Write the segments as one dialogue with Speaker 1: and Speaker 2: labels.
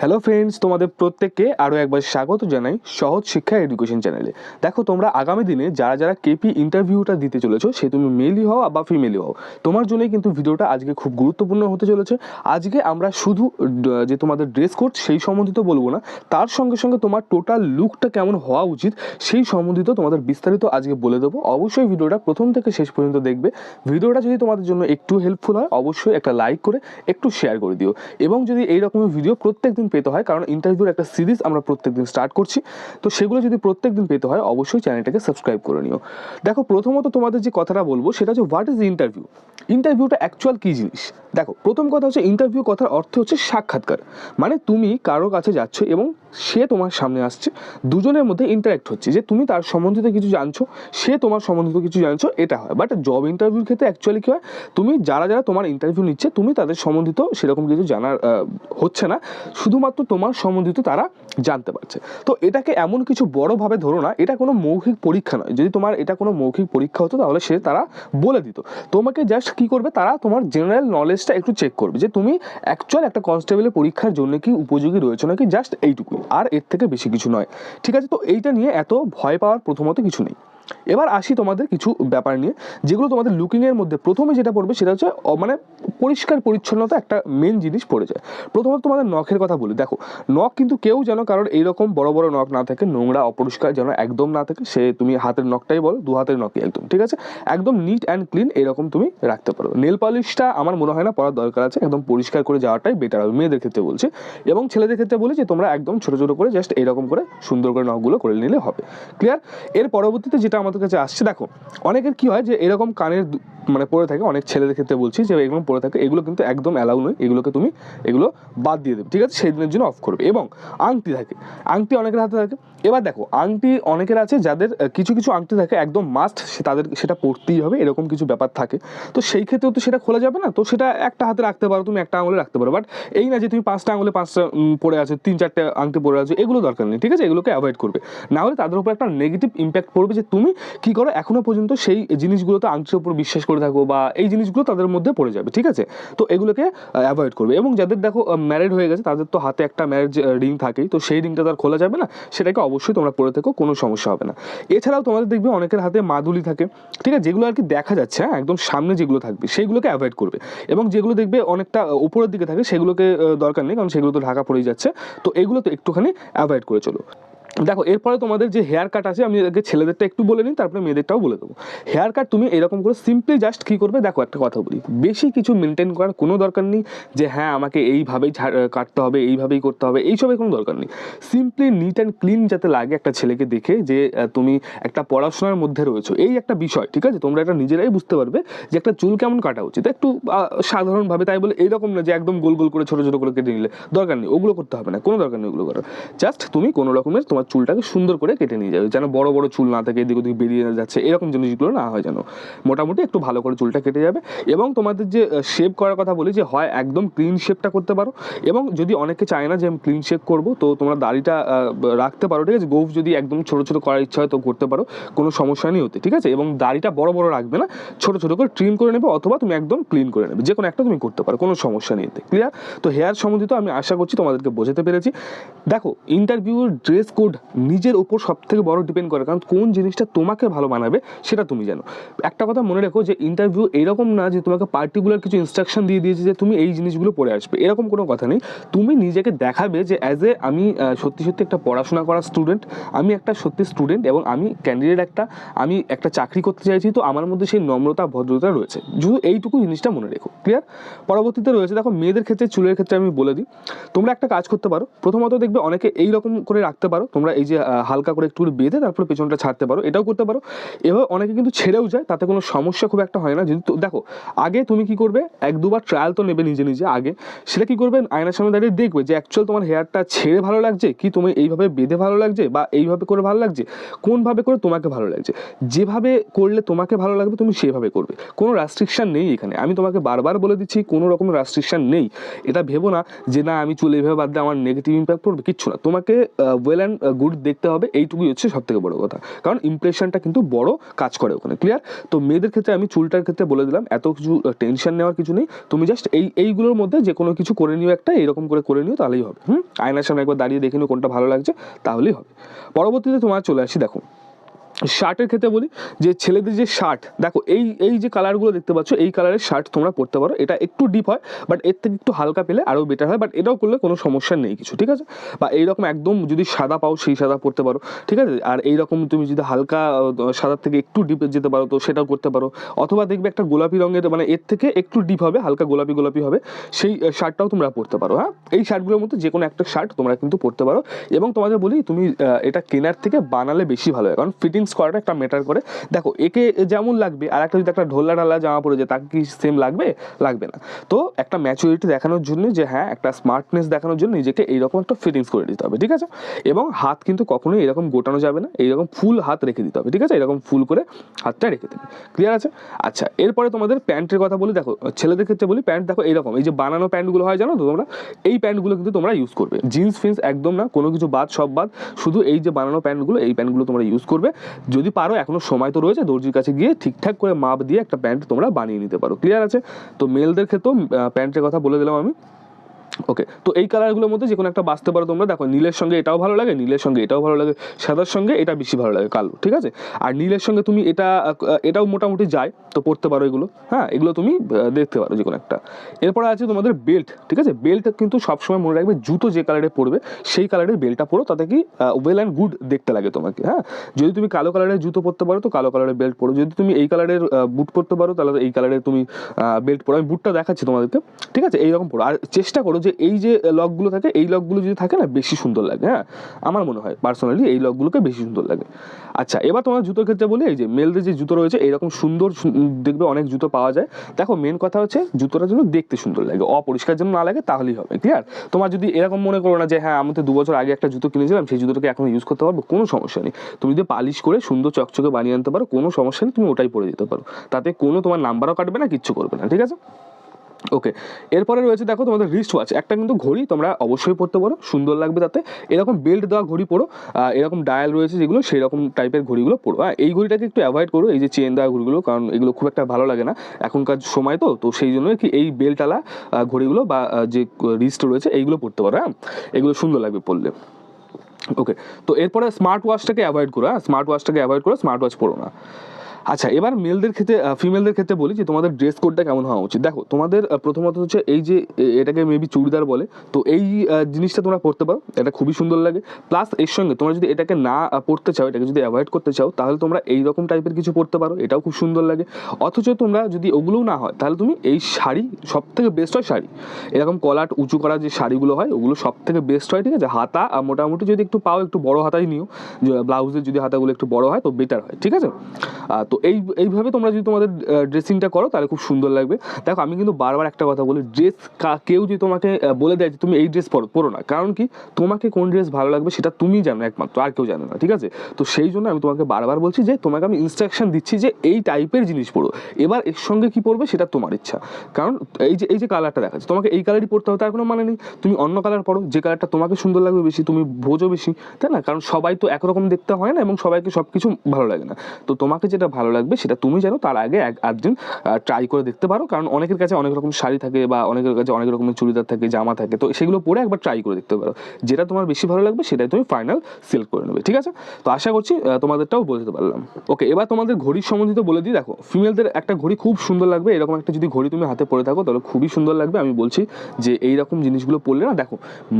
Speaker 1: Hello friends তোমাদের প্রত্যেককে আরও একবার স্বাগত জানাই সহজ শিক্ষা এডুকেশন চ্যানেলে দেখো, তোমরা আগামী দিনে যারা যারা কেপি ইন্টারভিউটা দিতে চলেছো, সে তুমি মেলই হও বা ফিমেলই হও, তোমার জন্যই কিন্তু ভিডিওটা আজকে খুব গুরুত্বপূর্ণ হতে চলেছে। আজকে আমরা শুধু যে তোমাদের ড্রেস কোড সেই সম্বন্ধিত বলব না, তার সঙ্গে সঙ্গে তোমার টোটাল লুকটা কেমন হওয়া উচিত সেই সম্বন্ধিত তোমাদের বিস্তারিত আজকে বলে দেবো। অবশ্যই ভিডিওটা প্রথম থেকে শেষ পর্যন্ত দেখবে। ভিডিওটা যদি তোমাদের জন্য একটু হেল্পফুল হয়, অবশ্যই একটা লাইক করে একটু শেয়ার করে দিও। এবং যদি এই রকমের ভিডিও প্রত্যেক দিন পেতে হয়, কারণ ইন্টারভিউর একটা সিরিজ আমরা প্রত্যেক দিন স্টার্ট করছি। তো সেগুলো যদি প্রত্যেক দিন পেতে হয়, অবশ্যই চ্যানেলটাকে সাবস্ক্রাইব করে নিও। দেখো, প্রথমত তোমাদের যে কথাটা বলব, সেটা হচ্ছে হোয়াট ইজ ইন্টারভিউ ইন্টারভিউটা অ্যাকচুয়াল কী জিনিস? দেখো, প্রথম কথা হচ্ছে ইন্টারভিউ কথার অর্থ হচ্ছে সাক্ষাৎকার। মানে তুমি কারও কাছে যাচ্ছ এবং সে তোমার সামনে আসছে, দুজনের মধ্যে ইন্টারাক্ট হচ্ছে। যে তুমি তার সম্বন্ধিত কিছু জানছো, সে তোমার সম্বন্ধিত কিছু জানছো, এটা হয়। বাট জব ইন্টারভিউর ক্ষেত্রে অ্যাকচুয়ালি কী হয়? তুমি যারা যারা তোমার ইন্টারভিউ নিচ্ছে, তুমি তাদের সম্বন্ধিত সেরকম কিছু জানার হচ্ছে না। শুধুমাত্র তোমার সম্বন্ধিত তারা জানতে পারছে। তো এটাকে এমন কিছু বড়ভাবে ধরো না, এটা কোনো মৌখিক পরীক্ষা নয়। যদি তোমার এটা কোনো মৌখিক পরীক্ষা হতো, তাহলে সে তারা বলে দিত। তোমাকে জাস্ট কি করবে, তারা তোমার জেনারেল নলেজটা একটু চেক করবে যে তুমি অ্যাকচুয়াল একটা কনস্টেবলের পরীক্ষার জন্য কি উপযোগী রয়েছে নাকি জাস্ট এইটুকুই। আর এর থেকে বেশি কিছু নয়। ঠিক আছে? তো এইটা নিয়ে এত ভয় পাওয়ার প্রথমত কিছু নেই। এবার আসি তোমাদের কিছু ব্যাপার নিয়ে, যেগুলো তোমাদের লুকিংয়ের মধ্যে প্রথমে যেটা পড়বে সেটা হচ্ছে মানে পরিষ্কার পরিচ্ছন্নতা একটা মেন জিনিস পড়ে যায়। প্রথমত তোমাদের নখের কথা বলি, দেখো, নখ কিন্তু কেউ যেন কারোর এইরকম বড় বড় নখ না থাকে, নোংরা, অপরিষ্কার যেন একদম না থাকে, সে তুমি হাতের নখটাই বলো, দু হাতের নখই একদম, ঠিক আছে? একদম নিট অ্যান্ড ক্লিন এরকম তুমি রাখতে পারো। নেল পলিশটা আমার মনে হয় না পড়ার দরকার আছে, একদম পরিষ্কার করে যাওয়াটাই বেটার হবে, মেয়েদের ক্ষেত্রে বলছি। এবং ছেলেদের ক্ষেত্রে বলি যে, তোমরা একদম ছোট ছোট করে জাস্ট এরকম করে সুন্দর করে নখগুলো করে নিলে হবে ক্লিয়ার এর পরবর্তীতে যেটা আমাদের কাছে আসছে। দেখো, অনেকের কি হয় যে এরকম কানের মানে পরে থাকে, অনেক ছেলেদের ক্ষেত্রে বলছি যে এরকম পরে থাকে, এগুলো কিন্তু একদম অ্যালাউ নয়, এগুলোকে তুমি, এগুলো বাদ দিয়ে দেবে, ঠিক আছে? সেই দিনের জন্য অফ করবে। এবং আংটি থাকে, আংটি অনেকের হাতে থাকে। এবার দেখো, আংটি অনেকের আছে যাদের কিছু কিছু আংটি থাকে, একদম মাস্ট তাদের, সেটা পড়তেই হবে, এরকম কিছু ব্যাপার থাকে। তো সেই ক্ষেত্রেও তো সেটা খোলা যাবে না, তো সেটা একটা হাতে রাখতে পারো, তুমি একটা আঙুলে রাখতে পারো। বাট এই না যে তুমি পাঁচটা আঙুলে, পাঁচটা পড়ে আছো, তিন, চারটে আংটি পড়ে আছে, এগুলো দরকার নেই, ঠিক আছে? এগুলোকে অ্যাভয়েড করবে। না হলে তাদের উপর একটা নেগেটিভ ইম্প্যাক্ট পড়বে যে তুমি কি করো, এখনও পর্যন্ত সেই জিনিসগুলোতে আংটির উপর বিশ্বাস করে থাকো বা এই জিনিসগুলো তাদের মধ্যে পড়ে যাবে, ঠিক আছে? তো এগুলোকে অ্যাভয়েড করবে। এবং যাদের দেখো ম্যারিড হয়ে গেছে, তাদের তো হাতে একটা ম্যারেজ রিং থাকেই, তো সেই রিংটা তার খোলা যাবে না? সেটাকে অবশ্যই তোমরা পরে থেকো, কোনো সমস্যা হবে না। এছাড়াও তোমাদের দেখবে অনেকের হাতে মাদুলি থাকে, ঠিক আছে? যেগুলো আর কি দেখা যাচ্ছে হ্যাঁ? একদম সামনে যেগুলো থাকবে, সেইগুলোকে অ্যাভয়েড করবে। এবং যেগুলো দেখবে অনেকটা উপরের দিকে থাকে, সেগুলোকে দরকার নেই, কারণ সেগুলো তো ঢাকা পড়েই যাচ্ছে। তো এগুলো তো একটুখানি অ্যাভয়েড করে চলো। দেখো, এরপরে তোমাদের যে হেয়ার কাট আছে, আমি আগে ছেলেদেরটা একটু বলে নিই, তারপরে মেয়েদেরটাও বলে দেবো। হেয়ার কাট তুমি এরকম করে সিম্পলি জাস্ট কী করবে? দেখো, একটা কথা বলি। বেশি কিছু মেনটেন করার কোনো দরকার নেই যে হ্যাঁ আমাকে এইভাবেই কাটতে হবে, এইভাবেই করতে হবে, এইসবের কোনো দরকার নেই। সিম্পলি নিট অ্যান্ড ক্লিন যাতে লাগে একটা ছেলেকে দেখে যে তুমি একটা পড়াশোনার মধ্যে রয়েছো। এই একটা বিষয়, ঠিক আছে? তোমরা এটা নিজেরাই বুঝতে পারবে যে, একটা চুল কেমন কাটা উচিত। একটু সাধারণভাবে তাই বলে এইরকম না যে, একদম গোল গোল করে ছোটো ছোটো করে কেটে নিলে দরকার নেই, ওগুলো করতে হবে না, কোনো দরকার নেই ওগুলো করার। জাস্ট তুমি কোনো রকমের তোমার চুলটাকে সুন্দর করে কেটে নিয়ে যাবে, যেন বড় বড় চুল না থাকে, এদিক ওদিক বেরিয়ে যাচ্ছে, এরকম জিনিসগুলো না হয় যেন। মোটামুটি একটু ভালো করে চুলটা কেটে যাবে এবং তোমাদের যে শেপ করার কথা বলি যে, হয় একদম ক্লিন শেপটা করতে পারো এবং যদি অনেকে চায় না যে, আমি ক্লিন শেপ করব, তো তোমরা দাড়িটা রাখতে পারো, ঠিক আছে? গোফ যদি একদম ছোটো ছোটো করার ইচ্ছা হয় তো করতে পারো, কোনো সমস্যা নেই হতে ঠিক আছে? এবং দাড়িটা বড় বড় রাখবে না, ছোটো ছোটো করে ট্রিম করে নেবে অথবা তুমি একদম ক্লিন করে নেবে যে কোনো একটা তুমি করতে পারো, কোনো সমস্যা নেই ক্লিয়ার তো হেয়ার সম্বন্ধিত আমি আশা করছি তোমাদেরকে বোঝাতে পেরেছি। দেখো ইন্টারভিউর ড্রেস কোড নিজের উপর সব থেকে বড় ডিপেন্ড করে। কারণ কোন জিনিসটা তোমাকে ভালো বানাবে সেটা তুমি জানো। একটা কথা মনে রেখো যে ইন্টারভিউ এরকম না যে তোমাকে পার্টিকুলার কিছু ইনস্ট্রাকশন দিয়ে দিয়েছে যে তুমি এই জিনিসগুলো পড়ে আসবে। এরকম কোনো কথা নেই। তুমি নিজেকে দেখাবে যে অ্যাজ এ আমি সত্যি সত্যি একটা পড়াশোনা করা স্টুডেন্ট আমি একটা সত্যি স্টুডেন্ট এবং আমি ক্যান্ডিডেট একটা, আমি একটা চাকরি করতে চাইছি, তো আমার মধ্যে সেই নম্রতা, ভদ্রতা রয়েছে। শুধু এইটুকু জিনিসটা মনে রেখো। ক্লিয়ার পরবর্তীতে রয়েছে, দেখো, মেয়েদের ক্ষেত্রে, চুলের ক্ষেত্রে আমি বলে দিই। তোমরা একটা কাজ করতে পারো। প্রথমত দেখবে অনেকে এই রকম করে রাখতে পারো। তোমরা এই যে হালকা করে একটু বেঁধে তারপরে পেছনটা ছাড়তে পারো, এটাও করতে পারো। এবার অনেকে কিন্তু ছেড়েও যায়, তাতে কোনো সমস্যা খুব একটা হয় না। যদি দেখো, আগে তুমি কি করবে, এক দুবার ট্রায়াল তো নেবে নিজে নিজে আগে। সেটা কি করবে, আয়নার সামনে দাঁড়িয়ে দেখবে যে অ্যাকচুয়াল তোমার হেয়ারটা ছেড়ে ভালো লাগছে, কি তুমি এইভাবে বেঁধে ভালো লাগছে বা এইভাবে করে ভালো লাগছে, কোনভাবে করে তোমাকে ভালো লাগছে। যেভাবে করলে তোমাকে ভালো লাগবে, তুমি সেভাবে করবে। কোনো রেস্ট্রিকশন নেই এখানে। আমি তোমাকে বারবার বলে দিচ্ছি, কোনো রকম রেস্ট্রিকশন নেই। এটা ভেবো না যে, না, আমি চলে এভাবে বাদ দিয়ে আমার নেগেটিভ ইম্প্যাক্ট পড়বে। কিচ্ছু না। তোমাকে ওয়েল অ্যান্ড গুড দেখতে হবে, এইটুকুই হচ্ছে সব থেকে বড় কথা। কারণ ইমপ্রেশনটা কিন্তু বড় কাজ করে ওখানে ক্লিয়ার তো মেয়েদের ক্ষেত্রে আমি চুলটার ক্ষেত্রে বলে দিলাম, এত কিছু টেনশন নেওয়ার কিছু নেই। তুমি জাস্ট এই, এইগুলোর মধ্যে যে কোনো কিছু করে নিও একটা, এরকম করে করে নিও, তাহলেই হবে। হুম? আয়নার সামনে একবার দাঁড়িয়ে দেখে নিও কোনটা ভালো লাগছে, তাহলেই হবে। পরবর্তীতে তোমার চলে আসি, দেখো। শার্টের ক্ষেত্রে বলি, যে ছেলেদের যে শার্ট দেখো এই এই যে কালারগুলো দেখতে পাচ্ছ, এই কালারের শার্ট তোমরা পরতে পারো। এটা একটু ডিপ হয় বাট এর থেকে একটু হালকা পেলে আরও বেটার হয় বাট এটাও করলে কোনো সমস্যা নেই কিছু, ঠিক আছে? বা এইরকম একদম যদি সাদা পাও, সেই সাদা পরতে পারো, ঠিক আছে? আর এইরকম তুমি যদি হালকা সাদার থেকে একটু ডিপে যেতে পারো, তো সেটাও করতে পারো। অথবা দেখবে একটা গোলাপি রঙের মানে এর থেকে একটু ডিপ হবে, হালকা গোলাপি গোলাপি হবে, সেই শার্টটাও তোমরা পরতে পারো হ্যাঁ? এই শার্টগুলোর মধ্যে যে কোনো একটা শার্ট তোমরা কিন্তু পরতে পারো। এবং তোমাদের বলি, তুমি এটা কেনার থেকে বানালে বেশি ভালো হয়, কারণ ফিটিংস করাটা একটা ম্যাটার করে। দেখো, একে যেমন লাগবে আর একটা যদি একটা ঢোলা ঢালা জামা পরে যায়, তাকে কি সেম লাগবে? লাগবে না। তো একটা ম্যাচুরিটি দেখানোর জন্য যে হ্যাঁ একটা স্মার্টনেস দেখানোর জন্য নিজেকে এইরকম একটা ফিটিংস করে দিতে হবে, ঠিক আছে? এবং হাত কিন্তু কখনোই এরকম গোটানো যাবে না, এইরকম ফুল হাত রেখে দিতে হবে, ঠিক আছে? এরকম ফুল করে হাতটা রেখে দেবে। ক্লিয়ার আছে? আচ্ছা এরপরে তোমাদের প্যান্টের কথা বলি, দেখো, ছেলেদের ক্ষেত্রে বলি, প্যান্ট দেখো, এইরকম, এই যে বানানো প্যান্টগুলো হয়, জানো তো তোমরা? এই প্যান্টগুলো কিন্তু তোমরা ইউজ করবে। জিন্স ফিন্স একদম না, কোনো কিছু বাদ, সব বাদ, শুধু এই যে বানানো প্যান্টগুলো, এই প্যান্টগুলো তোমরা ইউজ করবে। যদি পারো, এখনও সময় তো রয়েছে, দর্জির কাছে গিয়ে ঠিকঠাক করে মাপ দিয়ে একটা প্যান্ট তোমরা বানিয়ে নিতে পারো। ক্লিয়ার আছে? তো মেলদের ক্ষেত্রেও প্যান্টের কথা বলে দিলাম আমি। ওকে তো এই কালারগুলোর মধ্যে যে কোনো একটা বাঁচতে পারো তোমরা। দেখো, নীলের সঙ্গে এটাও ভালো লাগে, নীলের সঙ্গে এটাও ভালো লাগে, সাদার সঙ্গে এটা বেশি ভালো লাগে, কালো, ঠিক আছে? আর নীলের সঙ্গে তুমি এটা, এটাও মোটামুটি যায়, তো পড়তে পারো এগুলো হ্যাঁ? এগুলো তুমি দেখতে পারো যে কোনো একটা। এরপরে আছে তোমাদের বেল্ট ঠিক আছে? বেল্ট কিন্তু সবসময় মনে রাখবে জুতো যে কালারে পরবে, সেই কালারের বেল্টটা পরো, তাতে কি ওয়েল অ্যান্ড গুড দেখতে লাগে তোমাকে হ্যাঁ? যদি তুমি কালো কালারের জুতো পরতে পারো, তো কালো কালারের বেল্ট পরো। যদি তুমি এই কালারের বুট পরতে পারো, তাহলে এই কালারের তুমি বেল্ট পরো। আমি বুটটা দেখাচ্ছি তোমাদেরকে, ঠিক আছে? এইরকম পরো। আর চেষ্টা করো যে এই যে লকগুলো থাকে, এই লকগুলো যদি থাকে না, বেশি সুন্দর লাগে হ্যাঁ? আমার মনে হয় পার্সোনালি এই লকগুলোকে বেশি সুন্দর লাগে। আচ্ছা এবার তোমার জুতোর ক্ষেত্রে বলি, এই যে মেলদের যে জুতো রয়েছে, এইরকম সুন্দর দেখবে অনেক জুতো পাওয়া যায়। দেখো মেন কথা হচ্ছে, জুতোটা যেন দেখতে সুন্দর লাগে। অপরিষ্কার যেন না লাগে, তাহলেই হবে ক্লিয়ার তোমার যদি এরকম মনে করো না যে হ্যাঁ আমি তো দু বছর আগে একটা জুতো কিনেছিলাম, সেই জুতোটাকে এখন ইউজ করতে পারব, কোনো সমস্যা নেই। তুমি যদি পালিশ করে সুন্দর চকচকে বানিয়ে আনতে পারো, কোনো সমস্যা নেই, তুমি ওটাই পরে দিতে পারো। তাতে কোনো তোমার নাম্বারও কাটবে না, কিচ্ছু করবে না, ঠিক আছে? ওকে এরপরে রয়েছে দেখো তোমাদের রিস্ট ওয়াচ একটা কিন্তু ঘড়ি তোমরা অবশ্যই পড়তে পারো সুন্দর লাগবে তাতে। এরকম বেল্ট দেওয়া ঘড়ি পড়ো এরকম ডায়াল রয়েছে যেগুলো সেই রকম টাইপের ঘড়িগুলো পড়ো হ্যাঁ এই ঘড়িটাকে একটু অ্যাভয়েড করো এই যে চেন দেওয়া ঘড়িগুলো কারণ এগুলো খুব একটা ভালো লাগে না। এখনকার সময় তো তো সেই জন্য কি এই বেল্টওয়ালা আহ, ঘড়িগুলো বা যে রিস্ট রয়েছে এইগুলো পড়তে পারো হ্যাঁ? এগুলো সুন্দর লাগবে পড়লে ওকে তো এরপরে স্মার্ট ওয়াচটাকে অ্যাভয়েড করো হ্যাঁ? স্মার্ট ওয়াচটাকে অ্যাভয়েড করো স্মার্ট ওয়াচ পড়ো না। আচ্ছা এবার মেলদের ক্ষেত্রে ফিমেলদের ক্ষেত্রে বলি যে তোমাদের ড্রেস কোডটা কেমন হওয়া উচিত। দেখো, তোমাদের প্রথমত হচ্ছে এই যে এটাকে মেবি চুড়িদার বলে, তো এই জিনিসটা তোমরা পড়তে পারো, এটা খুবই সুন্দর লাগে। প্লাস এর সঙ্গে তোমরা যদি এটাকে না পড়তে চাও, এটাকে যদি অ্যাভয়েড করতে চাও, তাহলে তোমরা এই রকম টাইপের কিছু পড়তে পারো, এটাও খুব সুন্দর লাগে। অথচ তোমরা যদি ওগুলোও না হয়, তাহলে তুমি এই শাড়ি সব থেকে বেস্ট হয় শাড়ি। এরকম কলাট উঁচু করা যে শাড়িগুলো হয়, ওগুলো সব থেকে বেস্ট হয়, ঠিক আছে? হাতা মোটামুটি যদি একটু পাও, একটু বড় হাতাই নিও ব্লাউজের যদি হাতাগুলো একটু বড় হয়, তো বেটার হয়, ঠিক আছে? তো এই, এইভাবে তোমরা যদি তোমাদের ড্রেসিংটা করো, তাহলে খুব সুন্দর লাগবে। দেখো, আমি কিন্তু বারবার একটা কথা বলি ড্রেস কেউ যদি তোমাকে বলে দেয় যে তুমি এই ড্রেস পরো পরো না। কারণ কি? তোমাকে কোন ড্রেস ভালো লাগবে সেটা তুমি জানো একমাত্র, আর কেউ জানে না, ঠিক আছে? তো সেই জন্য আমি তোমাকে বারবার বলছি যে, তোমাকে আমি ইনস্ট্রাকশন দিচ্ছি যে, এই টাইপের জিনিস পড়ো এবার এর সঙ্গে কি পড়বে সেটা তোমার ইচ্ছা। কারণ এই যে এই যে কালারটা দেখাচ্ছে, তোমাকে এই কালারই পড়তে হবে, তার কোনো মানে নেই। তুমি অন্য কালার পড়ো যে কালারটা তোমাকে সুন্দর লাগবে বেশি, তুমি বোঝো বেশি, তাই না? কারণ সবাই তো একরকম দেখতে হয় না, এবং সবাইকে সব কিছু ভালো লাগে না। তো তোমাকে যেটা ভালো লাগবে, সেটা তুমি জানো, তার আগে এক আধদিন ট্রাই করে দেখতে পারো। কারণ অনেকের কাছে অনেক রকম শাড়ি থাকে বা অনেকের কাছে অনেক রকমের চুড়িদার থাকে, জামা থাকে, তো সেগুলো পরে একবার ট্রাই করে দেখতে পারো। যেটা তোমার বেশি ভালো লাগবে, সেটাই তুমি ফাইনাল সিলেক্ট করে নেবে, ঠিক আছে? তো আশা করছি তোমাদেরটাও বলতে পারলাম। ওকে এবার তোমাদের ঘড়ির সম্বন্ধিত বলে দিই, দেখো ফিমেলদের একটা ঘড়ি খুব সুন্দর লাগবে, এরকম একটা যদি ঘড়ি তুমি হাতে পরে থাকো, তাহলে খুবই সুন্দর লাগবে। আমি বলছি যে এই রকম জিনিসগুলো পড়লে না, দেখো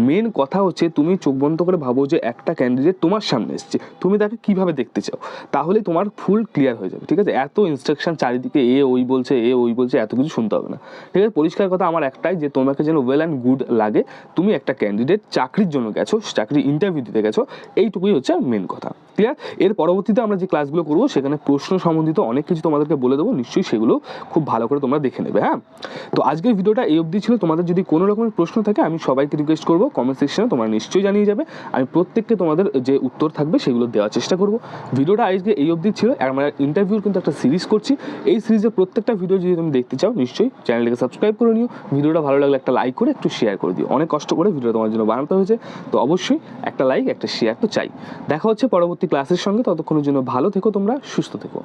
Speaker 1: মেন কথা হচ্ছে তুমি চোখ বন্ধ করে ভাবো যে একটা ক্যান্ডিডেট তোমার সামনে এসছে। তুমি তাকে কীভাবে দেখতে চাও? তাহলে তোমার ফুল ক্লিয়ার হয়ে যাবে, ঠিক আছে? এত ইনস্ট্রাকশন চারিদিকে এ ওই বলছে, এ ওই বলছে, এত কিছু শুনতে হবে না। ঠিক আছে? পরিষ্কার কথা আমার একটাই যে তোমাকে যেন ওয়েল অ্যান্ড গুড লাগে, তুমি একটা ক্যান্ডিডেট চাকরির জন্য গেছো চাকরি ইন্টারভিউ দিতে গেছো, এইটুকুই হচ্ছে মেন কথা। ক্লিয়ার এর পরবর্তীতে আমরা যে ক্লাসগুলো করব, সেখানে প্রশ্ন সম্বন্ধিত অনেক কিছু তোমাদেরকে বলে দেবো, নিশ্চয়ই সেগুলো খুব ভালো করে তোমরা দেখে নেবে হ্যাঁ? তো আজকের ভিডিওটা এই অবধি ছিল। তোমাদের যদি কোনো রকমের প্রশ্ন থাকে, আমি সবাইকে রিকোয়েস্ট করব কমেন্ট সেকশনে তোমরা নিশ্চয়ই জানিয়ে যাবে। আমি প্রত্যেককে তোমাদের যে উত্তর থাকবে, সেগুলো দেওয়ার চেষ্টা করব। ভিডিওটা আজকে এই অবধি ছিল। আমরা ইন্টার ইন্টারভিউর কিন্তু একটা সিরিজ করছি। এই সিরিজের প্রত্যেকটা ভিডিও যদি তুমি দেখতে চাও, নিশ্চয়ই চ্যানেলটাকে সাবস্ক্রাইব করে নিও। ভিডিওটা ভালো লাগলে একটা লাইক করে, একটু শেয়ার করে দিও। অনেক কষ্ট করে ভিডিও তোমার জন্য বানাতে হয়েছে। তো অবশ্যই একটা লাইক একটা শেয়ার তো চাই। দেখা হচ্ছে পরবর্তী ক্লাসের সঙ্গে। ততক্ষণের জন্য ভালো থেকো তোমরা, সুস্থ থেকো।